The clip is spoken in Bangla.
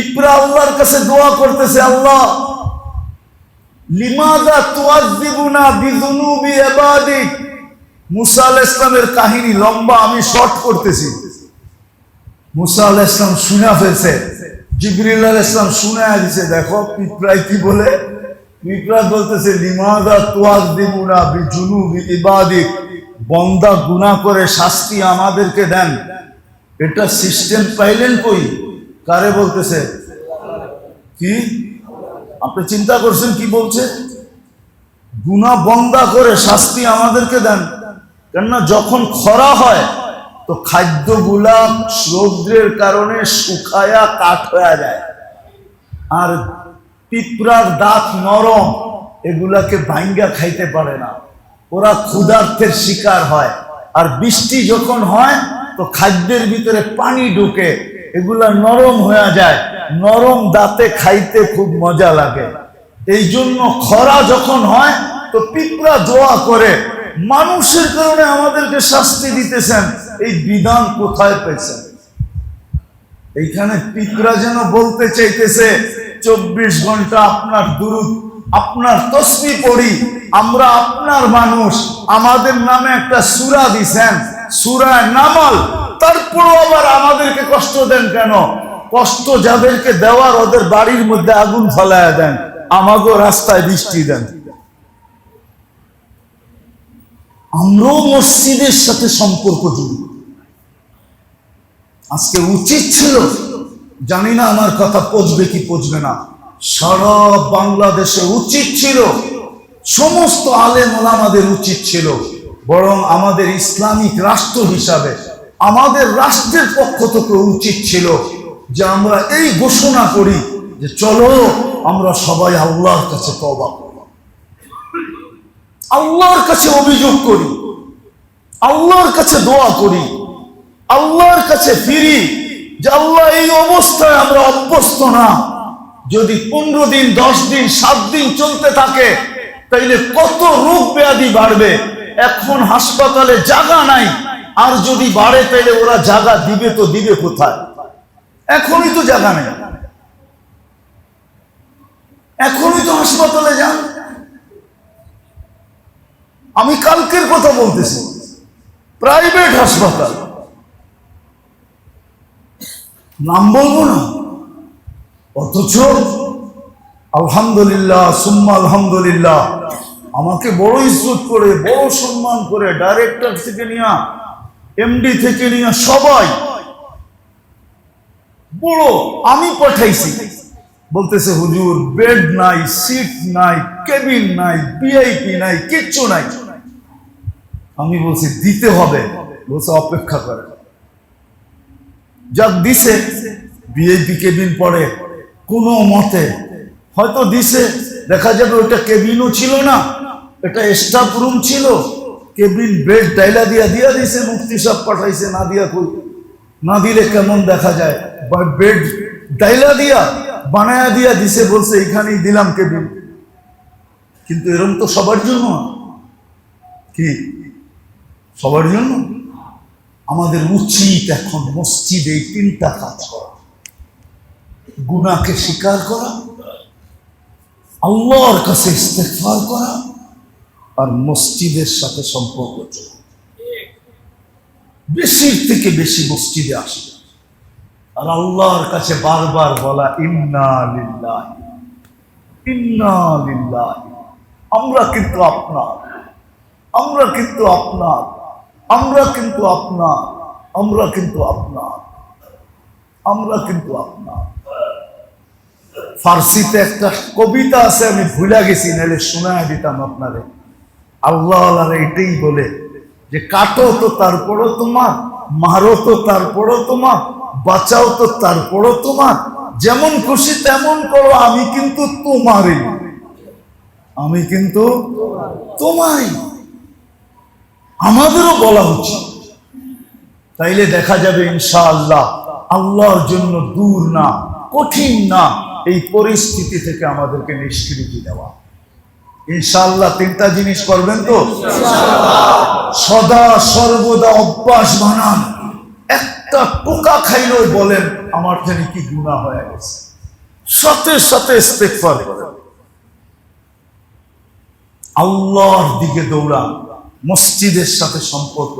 পিঁপড়া আল্লাহর কাছে দোয়া করতেছে, আল্লাহ, লিমাদা আলাইহিস ইসলামের কাহিনী লম্বা, আমি শর্ট করতেছি। ইসলাম ফেলছে। ইসলাম শুনে দিছে, দেখো পিঁপড়াই কি বলে? পিঁপড়া বলতেছে, লিমাদা তুয়াজ্জিবুনা বিযুনুবি ইবাদিক বন্দা গুনাহ করে শাস্তি আমাদেরকে দেন। এটা সিস্টেম পাইলেন কই? কারে বলতেছে? কি? আপনি চিন্তা করছেন কি বলছে? গুণা বন্দা করে শাস্তি আমাদেরকে দেন। কেননা যখন খরা হয়, তো খাদ্যগুলা রৌদ্রের কারণে শুকায়া কাঠ হয়ে যায়। আর পিঁপড়ার দাঁত নরম, এগুলাকে ভাঙ্গা খাইতে পারে না। ওরা ক্ষুধার্থের শিকার হয়। আর বৃষ্টি যখন হয়, তো খাদ্যের ভিতরে পানি ঢুকে। এগুলা নরম হয়ে যায়। নরম দাঁতে খাইতে খুব মজা লাগে। এই জন্য খরা যখন হয়, তো পিঁপড়া দোয়া করে। মানুষের কারণে আমাদেরকে শাস্তি দিতেছেন। এই বিধান কোথায় পেয়েছেন? এইখানে পিঁপড়া যেন বলতে চাইতেছে, চব্বিশ ঘণ্টা আপনার দুরুদ, আপনার তসবি পড়ি, আমরা আপনার মানুষ, আমাদের নামে একটা সুরা দিছেন সুরা নামাল। তারপরও আবার আমাদেরকে কষ্ট দেন কেন? কষ্ট যাদেরকে দেওয়ার ওদের বাড়ির মধ্যে আগুন ফলায় দেন, আমাগো রাস্তায় বৃষ্টি দেন। আমরাও মসজিদের সাথে সম্পর্ক জড়িত আজকে উচিত ছিল, জানি না আমার কথা পচবে কি পচবে না, সারা বাংলাদেশে উচিত ছিল, সমস্ত আলেম ওলামাদের উচিত ছিল, বরং আমাদের ইসলামিক রাষ্ট্র হিসাবে আমাদের রাষ্ট্রের পক্ষ থেকে উচিত ছিল যে আমরা এই ঘোষণা করি যে চলো আমরা সবাই আল্লাহর কাছে তবা আল্লাহর কাছে অভিযোগ করি। আল্লাহর কাছে দোয়া করি। আল্লাহর কাছে ফিরি যে আল্লাহ এই অবস্থায় আমরা অভ্যস্ত না। যদি পনেরো দিন, দশ দিন, সাত দিন চলতে থাকে, তাইলে কত রোগ ব্যাধি বাড়বে। এখন হাসপাতালে জায়গা নাই। আর যদি বাড়ে তাইলে ওরা জায়গা দিবে তো দিবে কোথায়? এখনই তো জায়গা নেই। এখনই তো হাসপাতালে যান। আমি কালকের কথা বলতেছি। প্রাইভেট হাসপাতাল। নাম বলব না। অথচ আলহামদুলিল্লাহ, সুম্মা আলহামদুলিল্লাহ, আমাকে বড় ইজ্জত করে, বড় সম্মান করে ডাইরেক্টর থেকে নিয়ে এমডি থেকে নিয়ে সবাই। বড় আমি পাঠাইছি। বলতেছে, হুজুর বেড নাই সিট নাই কেবিন নাই ভিআইপি নাই, কিচ্ছু নাই। আমি বলছি, দিতে হবে। বলছে, অপেক্ষা করে। যাক, দিছে। ভিআইপি কেবিন পরে কোনো মতে, হয়তো দিছে। দেখা যাবে ওটা কেবিনও ছিল না, এটা স্টাফ রুম ছিল। কেবিন বেড ডাইলা দিয়া দিয়া দিছে, মুক্তি সব পাঠাইছে, না দিয়া কই? না দিলে কেমন দেখা যায়? বা বেড ডাইলা দিয়া, বানায়া দিয়া দিছে বলছে এখানেই দিলাম কেবিন কিন্তু এরম তো সবার জন্য কি? সবার জন্য? আমাদের উচিত এখন মসজিদে তিনটা কাজ করা। গুনাকে স্বীকার করা, আল্লাহর কাছে ইস্তেফার করা আর মসজিদের সাথে সম্পর্ক বেশির থেকে বেশি মসজিদে আসে। আর আল্লাহর কাছে বারবার বলা, ইন্না আমরা কিন্তু আপনার, আমরা কিন্তু আপনার, আমরা কিন্তু আপনার, আমরা কিন্তু আপনার, আমরা কিন্তু আপনার। ফার্সিতে একটা কবিতা আছে, আমি ভুলে গেছি, নাহলে শোনায় দিতাম আপনারে। আল্লাহ আল্লাহ এটাই বলে যে কাটো তো তারপরও তোমার, মারো তো তারপরও তোমার, বাঁচাও তো তারপরও তোমার, যেমন খুশি তেমন করো, আমি কিন্তু তোমারই। আমি কিন্তু তোমারই। আমাদেরও বলা উচিত। তাইলে দেখা যাবে ইনশাআল্লাহ আল্লাহর জন্য দূর না, কঠিন না, এই পরিস্থিতি থেকে আমাদেরকে নিষ্কৃতি দেওয়া। ইনশাআল্লাহ তিনটা জিনিস করবেন তো? সদা সর্বদা অভ্যাস বানান। একটা পোকা খাইলেও বলেন, আমার জানি কি গুণা হয়ে গেছে। সাথে সাথে ইস্তেকফার করেন। আল্লাহর দিকে দৌড়ান, মসজিদের সাথে সম্পর্ক